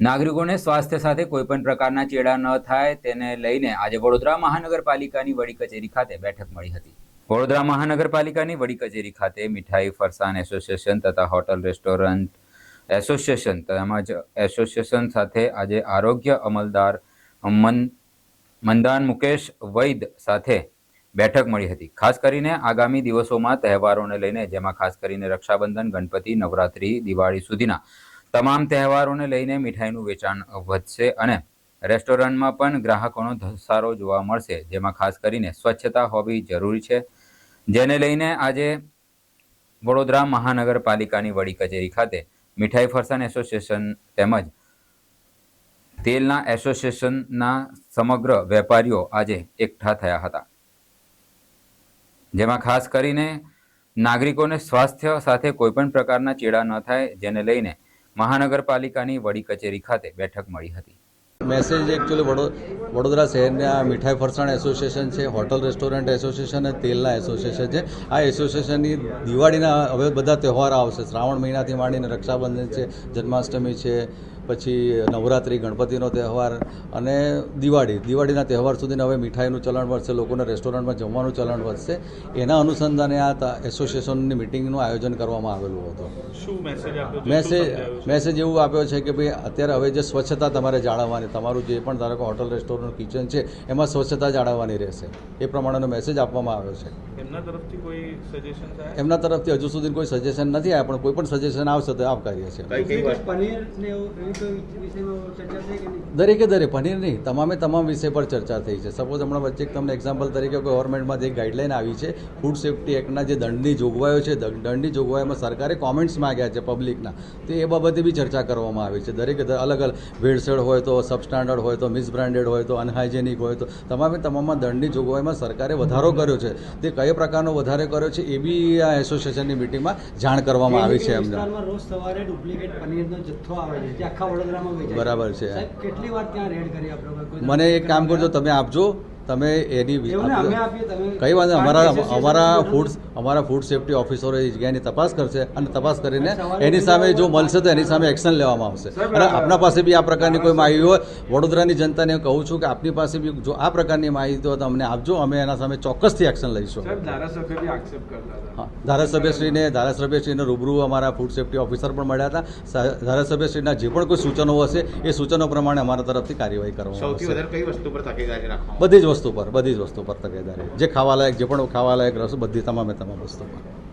નાગરિકોને સ્વાસ્થ્ય સાથે કોઈપણ પ્રકારના ચેડા ન થાય તેને લઈને આજે વડોદરા મહાનગરપાલિકાની વડી કચેરી ખાતે બેઠક મળી હતી. વડોદરા મહાનગરપાલિકાની વડી કચેરી ખાતે મીઠાઈ, ફરસાણ એસોસિએશન તથા હોટલ, રેસ્ટોરન્ટ એસોસિએશન તેમજ એસોસિએશન સાથે આજે આરોગ્ય અમલદાર મન, મંદાન મુકેશ વૈદ સાથે બેઠક મળી હતી. ખાસ કરીને આગામી દિવસોમાં તહેવારોને લઈને, જેમાં ખાસ કરીને રક્ષાબંધન, ગણપતિ, નવરાત્રી, દિવાળી સુધીના તમામ તહેવારોને લઈને મીઠાઈનું વેચાણ વધશે અને રેસ્ટોરન્ટમાં પણ ગ્રાહકોનો ધસારો જોવા મળશે, જેમાં ખાસ કરીને સ્વચ્છતા હોવી જરૂરી છે. જેને લઈને આજે વડોદરા મહાનગરપાલિકાની વડી કચેરી ખાતે મીઠાઈ ફરસાણ એસોસિએશન તેમજ તેલના એસોસિએશનના સમગ્ર વેપારીઓ આજે એકઠા થયા હતા. જેમાં ખાસ કરીને નાગરિકોને સ્વાસ્થ્ય સાથે કોઈપણ પ્રકારના ચેડા ન થાય, જેને લઈને મહાનગરપાલિકાની વડી કચેરી ખાતે બેઠક મળી હતી. મેસેજ એકચ્યુઅલી વડો, વડોદરા શહેરના મીઠાઈ ફરસાણ એસોસિએશન છે, હોટલ રેસ્ટોરન્ટ એસોસિએશન અને તેલના એસોસિએશન છે. આ એસોસિએશનની દિવાળીના હવે બધા તહેવારો આવશે. શ્રાવણ મહિનાથી માંડીને રક્ષાબંધન છે, જન્માષ્ટમી છે પછી નવરાત્રિ ગણપતિનો તહેવાર અને દિવાળી. દિવાળીના તહેવાર સુધીને હવે મીઠાઈનું ચલણ વધશે લોકોને રેસ્ટોરન્ટમાં જમવાનું ચલણ વધશે. એના અનુસંધાને આ એસોસિએશનની મિટિંગનું આયોજન કરવામાં આવેલું હતું. મેસેજ મેસેજ એવું આપ્યો છે કે ભાઈ અત્યારે હવે જે સ્વચ્છતા તમારે જાળવવાની તમારું જે પણ ધારો કે હોટલ રેસ્ટોરન્ટ કિચન છે એમાં સ્વચ્છતા જાળવવાની રહેશે. એ પ્રમાણેનો મેસેજ આપવામાં આવ્યો છે. એમના તરફથી કોઈ સજેશન એમના તરફથી હજુ સુધી કોઈ સજેશન નથી આવ્યા પણ કોઈ પણ સજેશન આવશે તો આવકારીએ છીએ. કઈ કઈ પનીર ને દરેકે દરેક પનીર નહીં. તમામે તમામ વિષય પર ચર્ચા થઈ છે. સપોઝ હમણાં વચ્ચે તમને એક્ઝામ્પલ તરીકે ગવર્મેન્ટમાંથી એક ગાઈડલાઈન આવી છે ફૂડ સેફ્ટી એક્ટના જે દંડની જોગવાઈઓ છે દંડની જોગવાઈમાં સરકારે કોમેન્ટ્સ માંગ્યા છે પબ્લિકના તો એ બાબતે બી ચર્ચા કરવામાં આવી છે. દરેકે અલગ અલગ ભેળસેળ હોય તો સબસ્ટાન્ડર્ડ હોય તો મિસબ્રાન્ડેડ હોય તો અનહાઇજેનિક હોય તો તમામે તમામમાં દંડની જોગવાઈમાં સરકારે વધારો કર્યો છે. તે કયો પ્રકારનો વધારો કર્યો છે એ બી આ એસોસિએશનની મિટિંગમાં જાણ કરવામાં આવી છે એમને. રોજ સવારે ડુપ્લિકેટ પનીરનો જથ્થો આવે છે આખા વડોદરામાં બરાબર છે. કેટલી વાર ત્યાં રેડ કરી મને એક કામ કરજો તમે આપજો. તમે એની કઈ વાંધો અમારા અમારા ફૂડ અમારા ફૂડ સેફ્ટી ઓફિસરો એ જગ્યાની તપાસ કરશે અને તપાસ કરીને એની સામે જો મળશે તો એની સામે એક્શન લેવામાં આવશે. અને આપના પાસે બી આ પ્રકારની કોઈ માહિતી હોય. વડોદરાની જનતાને કહું છું કે આપની પાસે બી જો આ પ્રકારની માહિતી હોય તો અમને આપજો. અમે એના સામે ચોક્કસથી એક્શન લઈશું. હા. ધારાસભ્યશ્રીને ધારાસભ્યશ્રીને રૂબરૂ અમારા ફૂડ સેફટી ઓફિસર પણ મળ્યા હતા. ધારાસભ્યશ્રીના જે પણ કોઈ સૂચનો હશે એ સૂચનો પ્રમાણે અમારા તરફથી કાર્યવાહી કરવામાં બધી આવશે કઈ વસ્તુ વસ્તુ પર, બધી જ વસ્તુ પર તકેદારી. જે ખાવાલાયક, જે પણ ખાવાલાયક રસ બધી તમામે તમામ વસ્તુ પર.